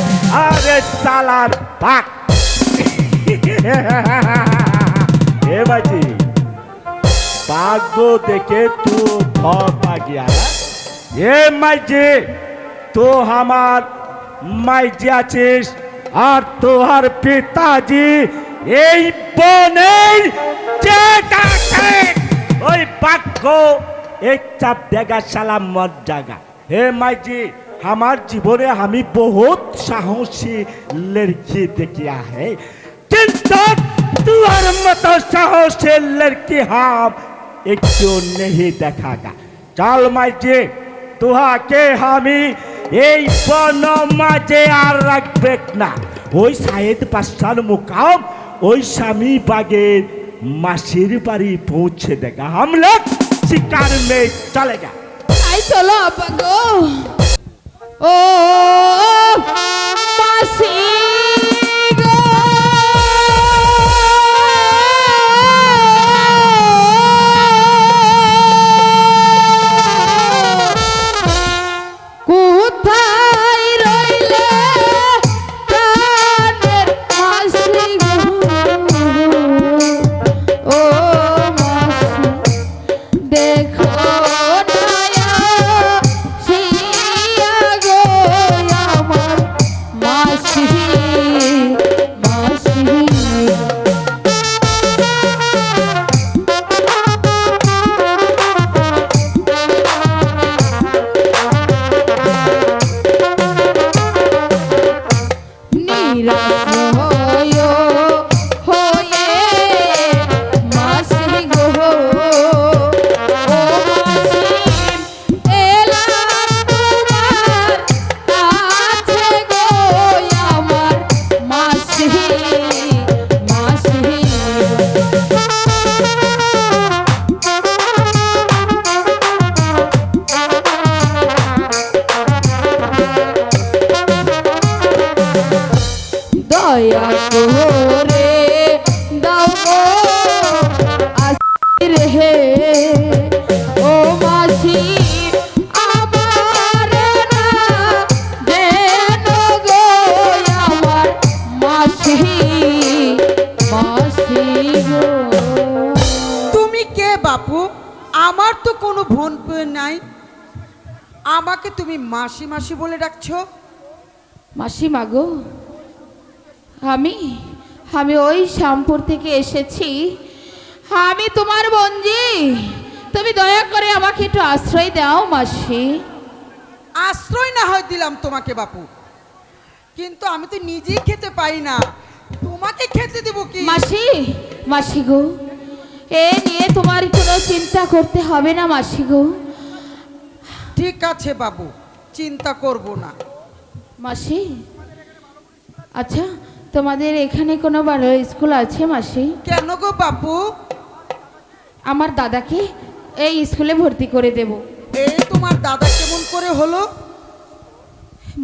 आइए अरे सालार भाग ए बाजी भागो देखे तू भाग आ गया ये माइजी तो हमार মাইজি আছিস আর তোহার পিতাজি এই বনেই যে ডাকে ওই বাক্য এই চাপ দেগা সালাম মত জাগা হে মাইজি আমার জীবনে আমি বহুত সাহসী লড়কি দেখি আহে। কিন্তু তোমার মতো সাহসী লড়কি হাম একটু নেহি দেখা গা। চাল মাইজে তোহাকে আমি এই বন মাঝে আর রাখবে না। ওই সাহেদ পাশার মুকাম, ওই স্বামী বাগের মাসির বাড়ি পৌঁছে দেখা হামলা শিকার মেয়ে চলে যা তাই চলো আপাগো। ও দাও আসির হে। ও গো গো। তুমি কে বাপু? আমার তো কোনো বোন নাই। আমাকে তুমি মাসি মাসি বলে ডাকছো? মাসি মাগো আমি আমি ওই শ্যামপুর থেকে এসেছি। আমি তোমার বঞ্জি তুমি দয়া করে আমাকে একটু আশ্রয় দাও মাসি। আশ্রয় না হয় দিলাম তোমাকে বাপু। কিন্তু আমি তো নিজেই খেতে পাই না। তোমাকে খেতে দেব কি? মাসি মাসি গো এ নিয়ে তোমার কোনো চিন্তা করতে হবে না মাসি গো। ঠিক আছে বাবু চিন্তা করব না। মাসি আচ্ছা তোমাদের এখানে কোনো ভালো স্কুল আছে মাসি? কেন গো বাপু? আমার দাদাকে এই স্কুলে ভর্তি করে দেব। এই তোমার দাদা কেমন করে হলো?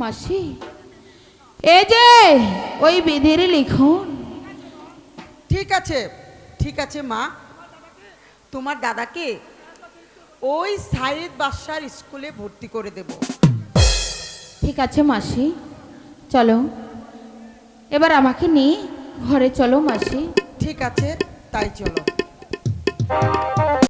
মাসি এই যে ওই বিধির লিখন। ঠিক আছে ঠিক আছে মা। তোমার দাদাকে ওই সাইদ বাদশার স্কুলে ভর্তি করে দেব। ঠিক আছে মাসি চলো। এবার আমাকে নিয়ে ঘরে চলো মাসি। ঠিক আছে তাই চলো।